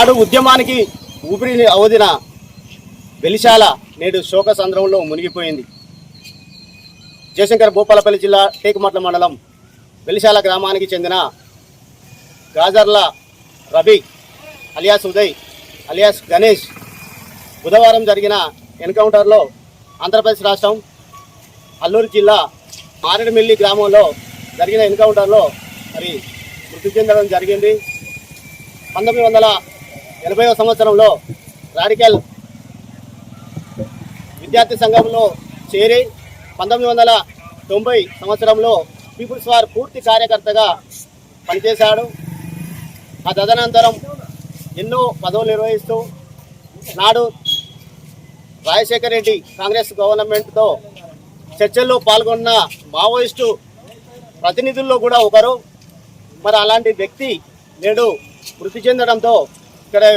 నాడు ఉద్యమానికి ఊపిరి అవదిన వెలిశాల నేడు శోక సంద్రంలో మునిగిపోయింది. జయశంకర్ భూపాలపల్లి జిల్లా టేకుమట్ల మండలం వెలిశాల గ్రామానికి చెందిన గాజర్ల రవి అలియాస్ ఉదయ్ అలియాస్ గణేష్ బుధవారం జరిగిన ఎన్కౌంటర్లో ఆంధ్రప్రదేశ్ రాష్ట్రం అల్లూరు జిల్లా మారేడుమిల్లి గ్రామంలో జరిగిన ఎన్కౌంటర్లో మరి మృతి చెందడం జరిగింది. పంతొమ్మిది వందల ఎనభైవ సంవత్సరంలో రాడికల్ విద్యార్థి సంఘంలో చేరి పంతొమ్మిది వందల తొంభై సంవత్సరంలో పీపుల్స్ వార్ పూర్తి కార్యకర్తగా పనిచేశాడు. ఆ తదనంతరం ఎన్నో పదవులు నిర్వహిస్తూ నాడు రాజశేఖర రెడ్డి కాంగ్రెస్ గవర్నమెంట్తో చర్చల్లో పాల్గొన్న మావోయిస్టు ప్రతినిధుల్లో కూడా ఒకరు. మరి అలాంటి వ్యక్తి నేడు మృతి చెందడంతో ఇక్కడ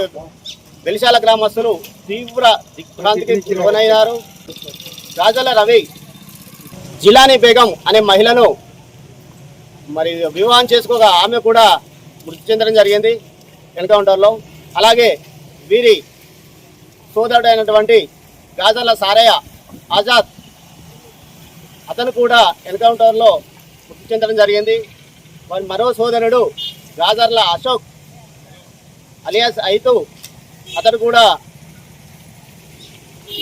వెలిశాల గ్రామస్తులు తీవ్ర దిగ్భ్రాంతికి లోనైనారు రాజల రవి జిలానీ బేగం అనే మహిళను మరి వివాహం చేసుకోగా ఆమె కూడా మృతి చెందడం జరిగింది ఎన్కౌంటర్లో. అలాగే వీరి సోదరుడైనటువంటి గాజల సారయ్య ఆజాద్ అతను కూడా ఎన్కౌంటర్లో మృతి చెందడం జరిగింది. మరి మరో సోదరుడు గాజర్ల అశోక్ అలియాస్ అయితూ అతను కూడా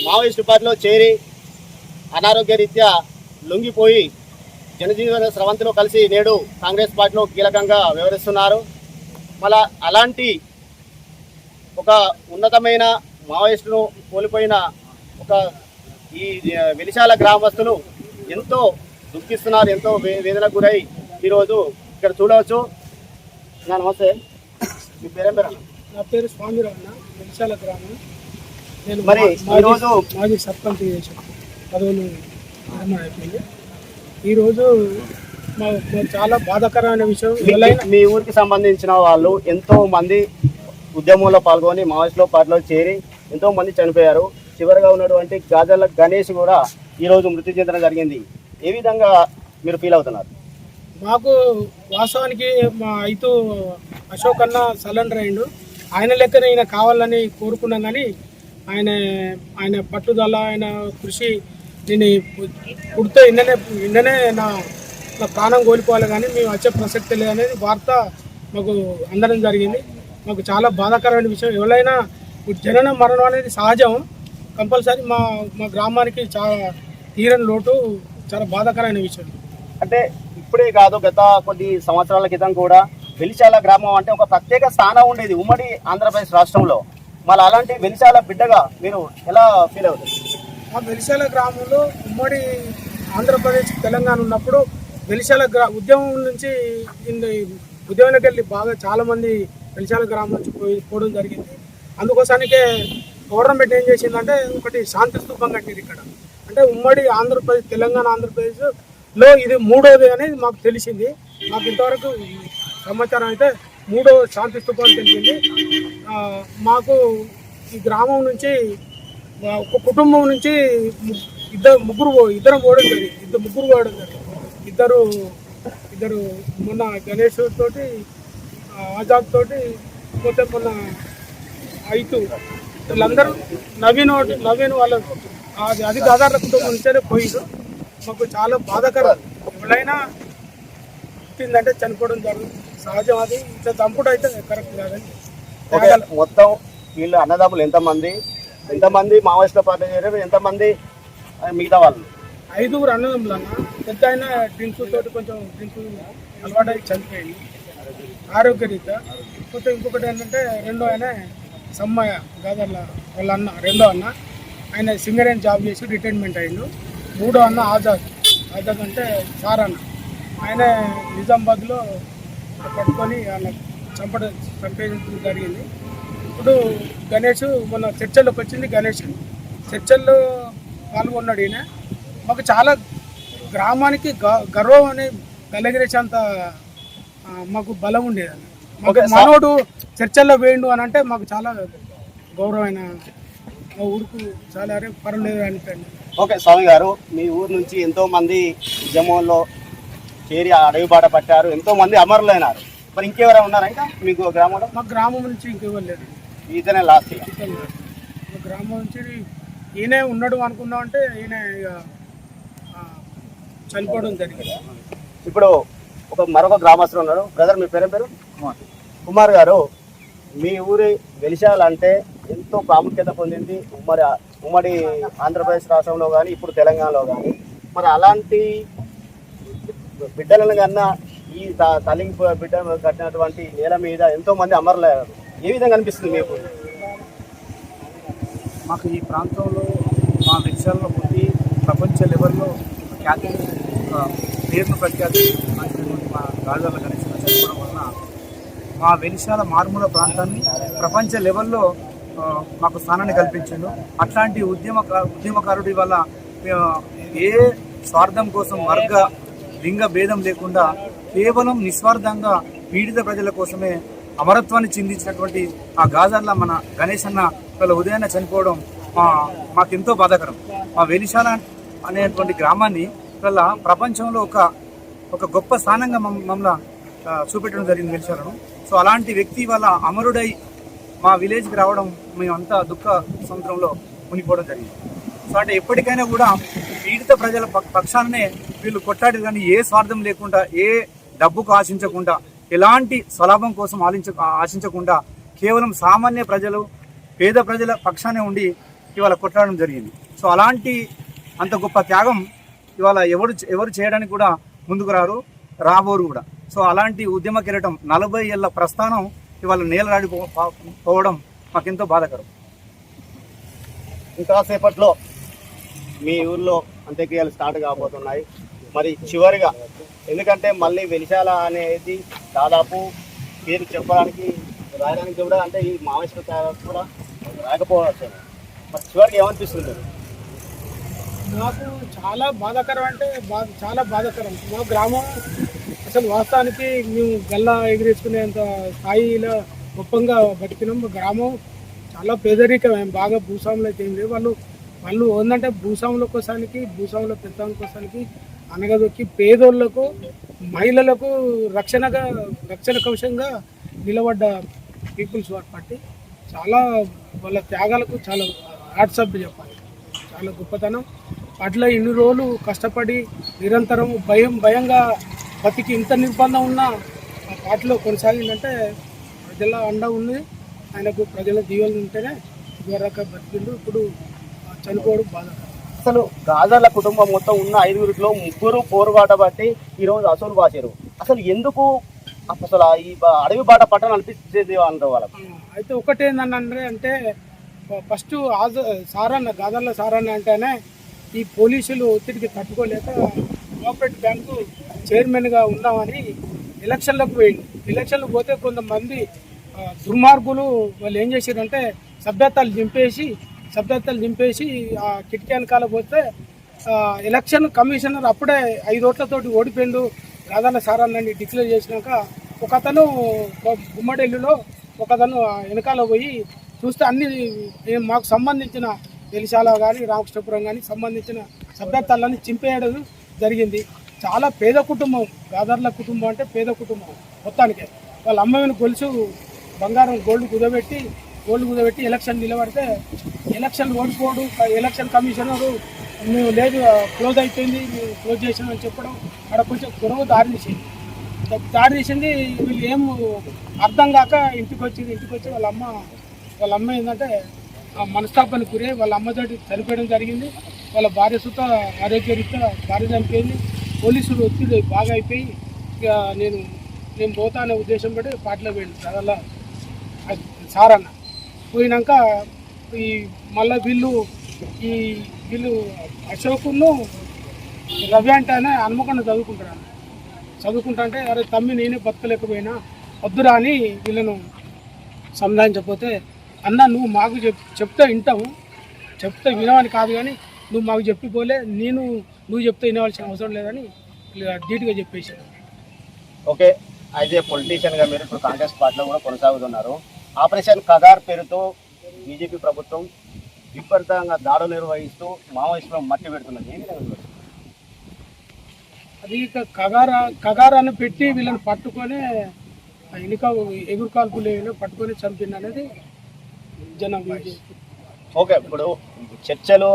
మావోయిస్టు పార్టీలో చేరి అనారోగ్య రీత్యా లొంగిపోయి జనజీవన స్రవంతిలో కలిసి నేడు కాంగ్రెస్ పార్టీలో కీలకంగా వివరిస్తున్నారు మళ్ళా అలాంటి ఒక ఉన్నతమైన మావోయిస్టును కోల్పోయిన ఒక ఈ వెలిశాల గ్రామస్తులు ఎంతో దుఃఖిస్తున్నారు ఎంతో వే వేదనకు గురై ఈరోజు ఇక్కడ చూడవచ్చు. నా నమస్తే. మీ పేరేం పేరు నా పేరు స్వామిరావు వెలిశాల గ్రామం. నేను మరి ఈరోజు మాజీ సర్పంచ్ పదవులు విరమణ అయిపోయింది. ఈరోజు చాలా బాధాకరమైన విషయం మీ- ఊరికి సంబంధించిన వాళ్ళు ఎంతో మంది ఉద్యమంలో పాల్గొని మావోయిస్టులో పార్టీలో చేరి ఎంతో మంది చనిపోయారు. చివరిగా ఉన్నటువంటి గాజల గణేష్ కూడా ఈ రోజు మృతి చెందడం జరిగింది. ఏ విధంగా మీరు ఫీల్ అవుతున్నారు? మాకు వాస్తవానికి మా అయితూ అశోక్ అన్న సరెండర్ అయిండు ఆయన లెక్కన ఈయన కావాలని కోరుకున్నాం కానీ ఆయన ఆయన పట్టుదల ఆయన కృషి నేను పుడితే ఇండనే నిన్ననే నా నా ప్రాణం కోల్పోవాలి కానీ మేము వచ్చే ప్రసక్తి లేదనేది వార్త మాకు అందడం జరిగింది. మాకు చాలా బాధాకరమైన విషయం. ఎవరైనా జనన మరణం అనేది సహజం. కంపల్సరీ మా మా గ్రామానికి చాలా తీరని లోటు చాలా బాధాకరమైన విషయం. అంటే ఇప్పుడే కాదు గత కొన్ని సంవత్సరాల క్రితం కూడా వెలిశాల గ్రామం అంటే ఒక ప్రత్యేక స్థానం ఉండేది ఉమ్మడి ఆంధ్రప్రదేశ్ రాష్ట్రంలో. మళ్ళీ అలాంటి వెలిచాల బిడ్డగా మీరు ఎలా ఫీల్ అవుతుంది? మా వెలిశాల గ్రామంలో ఉమ్మడి ఆంధ్రప్రదేశ్ తెలంగాణ ఉన్నప్పుడు వెలిశాల గ్రా ఉద్యమం నుంచి ఇన్ని- వెళ్ళి బాగా చాలామంది వెలిశాల గ్రామం నుంచి పోయి పోవడం జరిగింది. అందుకోసానికే గవర్నమెంట్ ఏం చేసిందంటే ఒకటి శాంతి స్థూపం కట్టింది ఇక్కడ. అంటే ఉమ్మడి ఆంధ్రప్రదేశ్ తెలంగాణ ఆంధ్రప్రదేశ్లో ఇది మూడోది అనేది మాకు తెలిసింది. మాకు ఇంతవరకు సమాచారం అయితే మూడో శాంతి స్థూపాలు తెలిపింది. మాకు ఈ గ్రామం నుంచి ఒక కుటుంబం నుంచి ఇద్దరు ముగ్గురు ఇద్దరు పోవడం జరిగింది. ఇద్దరు ముగ్గురు పోవడం జరిగింది. ఇద్దరు ఇద్దరు మొన్న గణేష్ తోటి ఆజాద్ తోటి పోతే మొన్న ఐదు. వీళ్ళందరూ నవీన్ నవీన్ వాళ్ళ అది అది దాదాపు కుటుంబం నుంచే పోయిండు మాకు చాలా బాధాకరం. ఎవరైనా పుట్టిందంటే చనిపోవడం జరుగుతుంది. సహజం అది ఇట్లా చంపుడు అయితే కరెక్ట్ కాదండి ఓకే మొత్తం వీళ్ళు అన్నదమ్ములు ఎంతమంది? ఎంతమంది మావోయిస్టుల పార్టీ చేరారు ఎంతమంది మిగతా వాళ్ళు? ఐదుగురు అన్నదమ్ములు అన్న. పెద్ద ఆయన డ్రింక్స్ తోటి కొంచెం డ్రింక్ అలవాటు చనిపోయింది ఆరోగ్య రీత్యా పోతే ఇంకొకటి ఏంటంటే రెండో ఆయన సమ్మయ్య గదర్ల వాళ్ళ అన్న రెండో అన్న. ఆయన సింగరేణి జాబ్ చేసి రిటైర్మెంట్ అయ్యిండు మూడో అన్న ఆజాద్. ఆజాద్ అంటే సార్ అన్న. ఆయన నిజామాబాద్లో పట్టుకొని చంపడం చంపేయడం జరిగింది. ఇప్పుడు గణేష్ మొన్న చర్చల్లోకి వచ్చింది గణేష్. చర్చల్లో పాల్గొన్నాడు ఈయన. మాకు చాలా గ్రామానికి గర్వం అని కలిగిరేసేంత మాకు బలం ఉండేది. మాకు మనోడు చర్చల్లో వేయండు అని అంటే మాకు చాలా గౌరవమైన మా ఊరుకు చాలా అరే పర్వాలేదు అనిపండి ఓకే స్వామి గారు మీ ఊరు నుంచి ఎంతో మంది ఉద్యమంలో చేరి ఆ అడవి బాట పట్టారు. ఎంతో మంది అమరులైనారు. మరి ఇంకెవరైనా ఉన్నారా ఇంకా? మీకు గ్రామంలో? మా గ్రామం నుంచి ఇంకెవ్వలేదు ఇతనే లాస్ట్ ఇక. ఈ గ్రామం నుంచి ఈయనే ఉన్నాడు అనుకున్నాం అంటే ఈయన చనిపోవడం జరిగింది. ఇప్పుడు ఒక మరొక గ్రామస్తులు ఉన్నారు బ్రదర్ మీ పేరు పేరు? కుమార్. గారు మీ ఊరి వెలిశాలంటే ఎంతో ప్రాముఖ్యత పొందింది. ఉమ్మడి ఉమ్మడి ఆంధ్రప్రదేశ్ రాష్ట్రంలో కానీ ఇప్పుడు తెలంగాణలో కానీ మరి అలాంటి బిడ్డలను కన్నా ఈ తలింపు బిడ్డ కట్టినటువంటి నేల మీద ఎంతో మంది అమరులయ్యారు ఏ విధంగా అనిపిస్తుంది మీకు? మాకు ఈ ప్రాంతంలో మా విషయాల్లో పుట్టి ప్రపంచ లెవెల్లో ఖ్యాతి పేరును ప్రఖ్యాతి అందినటువంటి మా గాజాల గణేష్ చనిపోవడం వలన మా వెలిశాల మారుమూల ప్రాంతాన్ని ప్రపంచ లెవెల్లో మాకు స్థానాన్ని కల్పించిండు. అట్లాంటి ఉద్యమ ఉద్యమకారుడి వల్ల ఏ స్వార్థం కోసం వర్గ లింగ భేదం లేకుండా కేవలం నిస్వార్థంగా పీడిత ప్రజల కోసమే అమరత్వాన్ని చిందించినటువంటి ఆ గాజర్ల మన గణేష్ అన్న వాళ్ళ ఉదయాన్నే చనిపోవడం మా మాకెంతో బాధాకరం. మా వెలిశాల అనేటువంటి గ్రామాన్ని వాళ్ళ ప్రపంచంలో ఒక ఒక గొప్ప స్థానంగా మమ్- మమ్మల్ని చూపెట్టడం జరిగింది వెలిశాలను. సో అలాంటి వ్యక్తి వాళ్ళ అమరుడై మా విలేజ్కి రావడం మేమంతా దుఃఖ సముద్రంలో మునిగిపోవడం జరిగింది. సో అంటే ఎప్పటికైనా కూడా పీడిత ప్రజల పక్షాన్నే వీళ్ళు కొట్టాడు కానీ ఏ స్వార్థం లేకుండా ఏ డబ్బుకు ఆశించకుండా ఎలాంటి స్వలాభం కోసం ఆలించ ఆశించకుండా కేవలం సామాన్య ప్రజలు పేద ప్రజల పక్షానే ఉండి ఇవాళ కొట్టడం జరిగింది. సో అలాంటి అంత గొప్ప త్యాగం ఇవాళ ఎవరు ఎవరు చేయడానికి కూడా ముందుకు రారు రాబోరు కూడా. సో అలాంటి ఉద్యమ కిరటం నలభై ఏళ్ళ ప్రస్థానం ఇవాళ నేలరాడిపో పోవడం మాకెంతో బాధాకరం. ఇంకా సేపట్లో మీ ఊర్లో అంత్యక్రియలు స్టార్ట్ కాబోతున్నాయి. మరి చివరిగా. ఎందుకంటే మళ్ళీ వెలిశాల అనేది దాదాపు పేరు చెప్పడానికి రాయడానికి కూడా అంటే ఈ మావేశ్వర కూడా రాకపోవచ్చు. మరి చివరికి ఏమనిపిస్తుంది? నాకు చాలా బాధాకరం అంటే బాధ చాలా బాధాకరం. మా గ్రామం అసలు వాస్తవానికి మేము గల్లా ఎగిరేసుకునేంత స్థాయిలో గొప్పంగా బతికినాం. మా గ్రామం చాలా పేదరికం. బాగా భూస్వాములు అయితే ఏం వాళ్ళు వాళ్ళు ఏంటంటే భూస్వాముల కోసానికి భూస్వాముల పెంచాల కోసానికి అనగదొక్కి పేదోళ్ళకు మహిళలకు రక్షణగా రక్షణ కవచంగా నిలబడ్డ పీపుల్స్ పార్టీ. చాలా వాళ్ళ త్యాగాలకు చాలా వాట్సాప్ చెప్పాలి. చాలా గొప్పతనం. అట్లా ఇన్ని రోజులు కష్టపడి నిరంతరం భయం భయంగా బతికి ఇంత నిర్బంధం ఉన్న ఆ పార్టీలో కొనసాగిందంటే ప్రజల అండ ఉంది. ఆయనకు ప్రజల జీవనం ఉంటేనే ఇదివరకు బతికిండు ఇప్పుడు చనిపోవడం బాధ. అసలు గాజర్ల కుటుంబం మొత్తం ఉన్న ఐదుగురిలో ముగ్గురు పోరుబాట బట్టి ఈరోజు అసలు బాచారు అసలు ఎందుకు అసలు ఆ ఈ అడవి బాట పట్టణం అనిపించేది అంటారు వాళ్ళకు? అయితే ఒకటేందనంటే అంటే ఫస్ట్ ఆజ సారన్న గాజర్ల సారన్న అంటేనే ఈ పోలీసులు ఒత్తిడికి తట్టుకోలేక కోఆపరేటివ్ బ్యాంకు చైర్మన్గా ఉన్నామని ఎలక్షన్లకు పోయింది ఎలక్షన్లకు పోతే కొంతమంది దుర్మార్గులు వాళ్ళు ఏం చేశారంటే సభ్యత్వాలు దింపేసి సభ్యత్వాలు దింపేసి ఆ కిటికీ వెనకాల పోతే ఎలక్షన్ కమిషనర్ అప్పుడే ఐదు ఓట్లతోటి ఓడిపోయిండు. గాదర్ల సారన్నని డిక్లేర్ చేసినాక ఒక అతను గుమ్మడెల్లులో ఒక అతను వెనకాల పోయి చూస్తే అన్ని మాకు సంబంధించిన వెలిశాల కానీ రామకృష్ణపురం కానీ సంబంధించిన సభ్యత్వాలన్నీ చింపేయడం జరిగింది. చాలా పేద కుటుంబం గాదర్ల కుటుంబం అంటే పేద కుటుంబం మొత్తానికే. వాళ్ళ అమ్మాయిని గొలుసు బంగారం గోల్డ్ కుదబెట్టి ఓళ్ళు కుదబెట్టి ఎలక్షన్ నిలబడితే ఎలక్షన్ ఓడిపోడు ఎలక్షన్ కమిషనరు మేము లేదు క్లోజ్ అయిపోయింది మేము క్లోజ్ చేసామని చెప్పడం అక్కడ కొంచెం గొడవ దారి తీసింది దారి తీసింది వీళ్ళు ఏం అర్థం కాక ఇంటికి వచ్చింది. ఇంటికి వచ్చి వాళ్ళ అమ్మ వాళ్ళ అమ్మ ఏంటంటే ఆ మనస్తాపానికి గురై వాళ్ళ అమ్మతోటి చనిపోయడం జరిగింది. వాళ్ళ భార్య సుత ఆరోగ్యరీత్యా భార్య చనిపోయింది. పోలీసులు ఒత్తిడి బాగా అయిపోయి ఇక నేను నేను పోతా అనే ఉద్దేశం పడి పాటలో పోయింది. అదల్లా అన్న. పోయినాక ఈ మళ్ళీ వీళ్ళు ఈ వీళ్ళు అశోకును రవి అంటే హనుమకొండ చదువుకుంటారు. చదువుకుంటా అంటే అరే తమ్మి నేనే బతకలేకపోయినా వద్దురా అని వీళ్ళను సంధానించకపోతే అన్న నువ్వు మాకు చెప్ చెప్తే వింటాము. చెప్తే వినవని కాదు కానీ నువ్వు మాకు చెప్పిపోలే. నేను నువ్వు చెప్తే వినవలసిన అవసరం లేదని ధీటుగా చెప్పేసాను ఓకే. అయితే పొలిటీషియన్గా మీరు ఇప్పుడు కాంగ్రెస్ పార్టీలో కూడా కొనసాగుతున్నారు. ఆపరేషన్ కగార్ పేరుతో బీజేపీ ప్రభుత్వం విపరీతంగా దాడులు నిర్వహిస్తూ మావోయిస్టులను మట్టి పెడుతున్నది? అది కగార కగారాన్ని పెట్టి వీళ్ళని పట్టుకొని ఎన్నిక ఎగురు కాల్పులు ఏమైనా పట్టుకొని చంపింది అనేది జన ఓకే ఇప్పుడు చర్చలు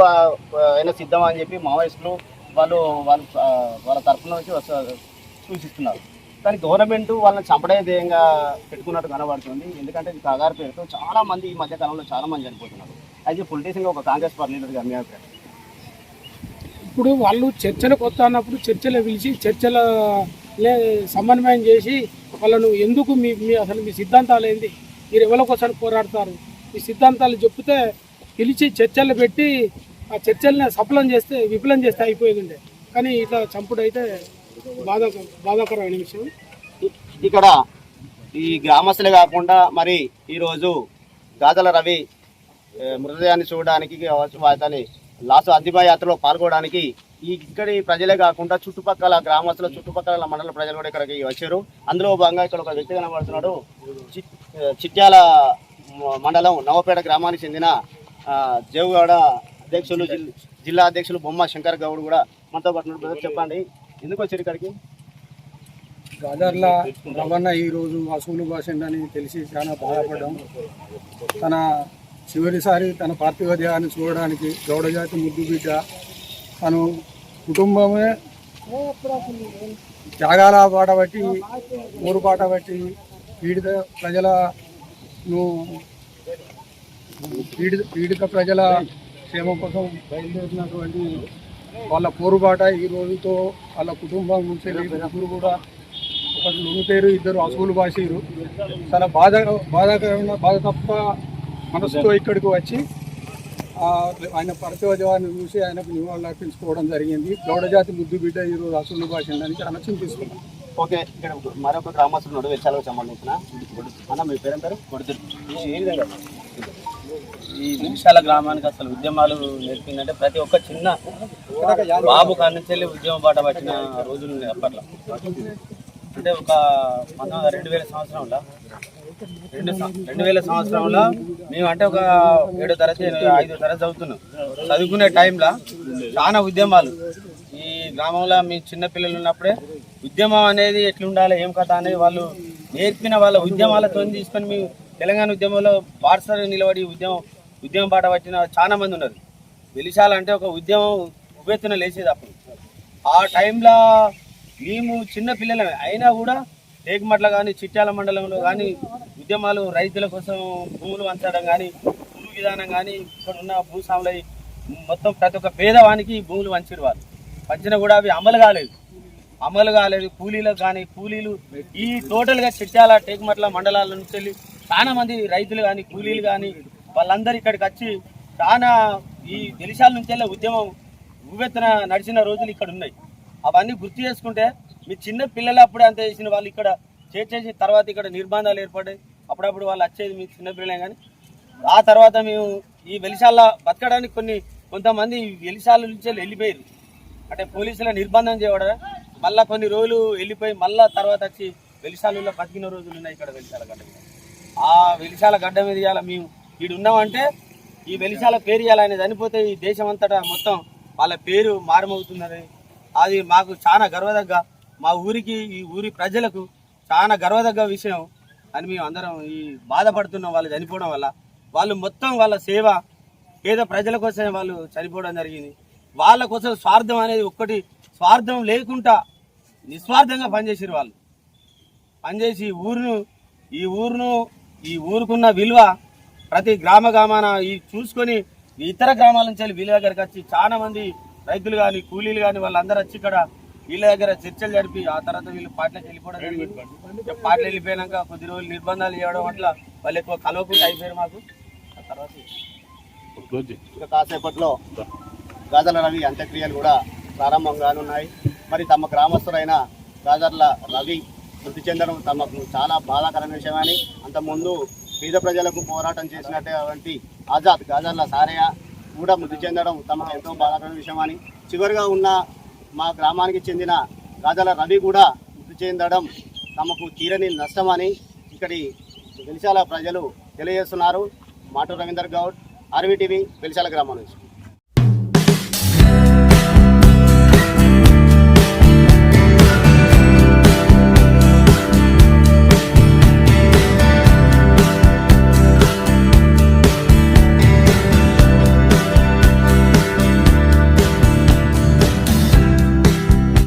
అయినా సిద్ధం అని చెప్పి మావోయిస్టులు వాళ్ళు వాళ్ళు వాళ్ళ తరఫున నుంచి సూచిస్తున్నారు. కానీ గవర్నమెంట్ వాళ్ళని చంపడే ధ్యేయంగా పెట్టుకున్నట్టు కనబడుతుంది. ఎందుకంటే ఇది కగారు పేరుతో చాలా మంది ఈ మధ్య కాలంలో చాలా మంది చనిపోతున్నారు. అయితే పొలిటీషియన్గా ఒక కాంగ్రెస్ పార్టీ లీడర్గా మీ అభిప్రాయం? ఇప్పుడు వాళ్ళు చర్చలకు వస్తా అన్నప్పుడు చర్చలు పిలిచి చర్చలనే సమన్వయం చేసి వాళ్ళను ఎందుకు మీ మీ అసలు మీ సిద్ధాంతాలు ఏంది? మీరు ఎవరి కోసం పోరాడతారు? మీ సిద్ధాంతాలు చెప్తే పిలిచి చర్చలు పెట్టి ఆ చర్చల్ని సఫలం చేస్తే విఫలం చేస్తే అయిపోయింది కానీ ఇట్లా చంపుడు అయితే బాధ బాధాకరమైన విషయం. ఇక్కడ ఈ గ్రామస్తులే కాకుండా మరి ఈరోజు గాజల రవి మృతదేహాన్ని చూడడానికి అతని లాస్ట్ అంతిమ యాత్రలో పాల్గొనడానికి ఈ ఇక్కడి ప్రజలే కాకుండా చుట్టుపక్కల గ్రామస్తుల చుట్టుపక్కల మండల ప్రజలు కూడా ఇక్కడికి వచ్చారు. అందులో భాగంగా ఇక్కడ ఒక వ్యక్తి కనబడుతున్నాడు. చిట్యాల మండలం నవపేట గ్రామానికి చెందిన జేవుగౌడ అధ్యక్షులు జిల్- జిల్లా అధ్యక్షులు బొమ్మ శంకర్ గౌడ్ కూడా మనతో పాటు చెప్పండి. ఎందుకు వచ్చారు ఇక్కడికి? గదర్ల రవణ ఈరోజు అసూలు భాషండని తెలిసి చాలా బాధపడ్డాం. తన చివరిసారి తన పార్థివ దేహాన్ని చూడడానికి గౌడజాతి ముద్దు బిడ్డ తను కుటుంబమే త్యాగాల పాట బట్టి ఊరు పాట బట్టి పీడిత ప్రజలను పీడిత పీడిత ప్రజల క్షేమం కోసం బయలుదేరినటువంటి వాళ్ళ పోరుబాట ఈ రోజుతో వాళ్ళ కుటుంబం నుంచి ముగ్గురు కూడా ఒకటి లుంగితేరు ఇద్దరు అసూలు భాషీరు చాలా బాధ బాధాకరమైన బాధ తప్ప మనసుతో ఇక్కడికి వచ్చి ఆయన పరిచయవాన్ని చూసి ఆయనకు నివాళులు అర్పించుకోవడం జరిగింది. గౌడజాతి ముద్దు బిడ్డ ఈరోజు అసూలు భాష చాలా చింతిస్తున్నాం ఓకే ఇక్కడ మరొక గ్రామస్తుడు ఉన్నాడు వెచ్చాలకు సంబంధించిన అన్న మీ పేరు పేరు? కొడుతురు ఏ విధంగా ఈ నిమిషాల గ్రామానికి అసలు ఉద్యమాలు నేర్పిందంటే ప్రతి ఒక్క చిన్న బాబు కానించెల్లి ఉద్యమ బాట పట్టిన రోజులు అప్పట్లో. అంటే ఒక పంతొమ్మిది రెండు వేల సంవత్సరంలో రెండు రెండు వేల సంవత్సరంలో మేము అంటే ఒక ఏడో తరగతి ఐదో తరగతి చదువుతున్నాం. చదువుకునే టైంలో చాలా ఉద్యమాలు. ఈ గ్రామంలో మీ చిన్నపిల్లలు ఉన్నప్పుడే ఉద్యమం అనేది ఎట్లుండాలి ఏం కథ అనేది వాళ్ళు నేర్పిన వాళ్ళ ఉద్యమాలతో తీసుకొని మేము తెలంగాణ ఉద్యమంలో బాటసారి నిలబడి ఉద్యమం ఉద్యమం బాట పట్టిన చాలా మంది ఉన్నారు. వెలిశాలంటే ఒక ఉద్యమం ఉవ్వెత్తున లేచేది అప్పుడు. ఆ టైంలో మేము చిన్న పిల్లలమే. అయినా కూడా రేగుమట్ల కానీ చిట్యాల మండలంలో కానీ ఉద్యమాలు రైతుల కోసం భూములు వంచడం కానీ భూమి విధానం కానీ ఇక్కడ ఉన్న భూస్వాములై మొత్తం ప్రతి ఒక్క పేదవానికి భూములు వంచారు వాళ్ళు. వంచినా కూడా అవి అమలు కాలేదు. అమలు కాలేదు. కూలీలకు కానీ కూలీలు ఈ టోటల్గా చిట్యాల టేకుమట్ల మండలాల నుంచి వెళ్ళి చాలా మంది రైతులు కానీ కూలీలు కానీ వాళ్ళందరూ ఇక్కడికి వచ్చి చాలా ఈ దేశాల నుంచి వెళ్ళే ఉద్యమం ఉవ్వెత్తున నడిచిన రోజులు ఇక్కడ ఉన్నాయి. అవన్నీ గుర్తు చేసుకుంటే మీ చిన్న పిల్లలు అప్పుడే అంత చేసిన వాళ్ళు ఇక్కడ చేసేసి తర్వాత ఇక్కడ నిర్బంధాలు ఏర్పడ్డాయి. అప్పుడప్పుడు వాళ్ళు వచ్చేది మీ చిన్న పిల్లలే కానీ. ఆ తర్వాత మేము ఈ వెలిశాల బతకడానికి కొన్ని కొంతమంది వెలిశాల నుంచి వెళ్ళి వెళ్ళిపోయారు. అంటే పోలీసుల నిర్బంధం చేయడం మళ్ళీ కొన్ని రోజులు వెళ్ళిపోయి మళ్ళీ తర్వాత వచ్చి వెలిశాలలో బతికిన రోజులు ఉన్నాయి ఇక్కడ వెలిశాల గడ్డ మీద. ఆ వెలిశాల గడ్డ మీద ఇవాళ మేము ఈడు ఉన్నామంటే ఈ వెలిశాల పేరు ఇవ్వాలని చనిపోతే ఈ దేశం అంతటా మొత్తం వాళ్ళ పేరు మారుమవుతున్నది. అది మాకు చాలా గర్వదగ్గ. మా ఊరికి ఈ ఊరి ప్రజలకు చాలా గర్వదగ్గ విషయం అని మేము అందరం ఈ బాధపడుతున్నాం వాళ్ళు చనిపోవడం వల్ల. వాళ్ళు మొత్తం వాళ్ళ సేవ పేద ప్రజల కోసమే వాళ్ళు చనిపోవడం జరిగింది. వాళ్ళ కోసం స్వార్థం అనేది ఒక్కటి స్వార్థం లేకుండా నిస్వార్థంగా పనిచేసారు వాళ్ళు. పనిచేసి ఈ ఊరును ఈ ఊరును ఈ ఊరుకున్న విలువ ప్రతి గ్రామ గ్రామాన ఈ చూసుకొని ఇతర గ్రామాల నుంచి వెళ్ళి వీళ్ళ దగ్గరికి వచ్చి చాలా మంది రైతులు కానీ కూలీలు కానీ వాళ్ళందరూ వచ్చి ఇక్కడ వీళ్ళ దగ్గర చర్చలు జరిపి ఆ తర్వాత వీళ్ళు పాటలకు వెళ్ళిపోవడం జరిగింది. పాటలు వెళ్ళిపోయాక కొద్ది రోజులు నిర్బంధాలు చేయడం వల్ల వాళ్ళు ఎక్కువ కలవకుండా అయిపోయారు మాకు. ఆ తర్వాత ఇక కాసేపట్లో గాజర్ల రవి అంత్యక్రియలు కూడా ప్రారంభం కానున్నాయి. మరి తమ గ్రామస్తులైన గాజర్ల రవి మృతి చెందడం తమకు చాలా బాధాకరమైన విషయమని అంతకుముందు పేద ప్రజలకు పోరాటం చేసినటువంటి ఆజాద్ గాజర్ల సారయ్య కూడా మృతి చెందడం తమకు ఎంతో బాధాకరమైన విషయమని చివరిగా ఉన్న మా గ్రామానికి చెందిన గాజాల రవి కూడా మృతి చెందడం తమకు తీరని నష్టమని ఇక్కడి వెలిశాల ప్రజలు తెలియజేస్తున్నారు. మాటు రవీందర్ గౌడ్ ఆర్వీటీవీ వెలిశాల గ్రామం నుంచి.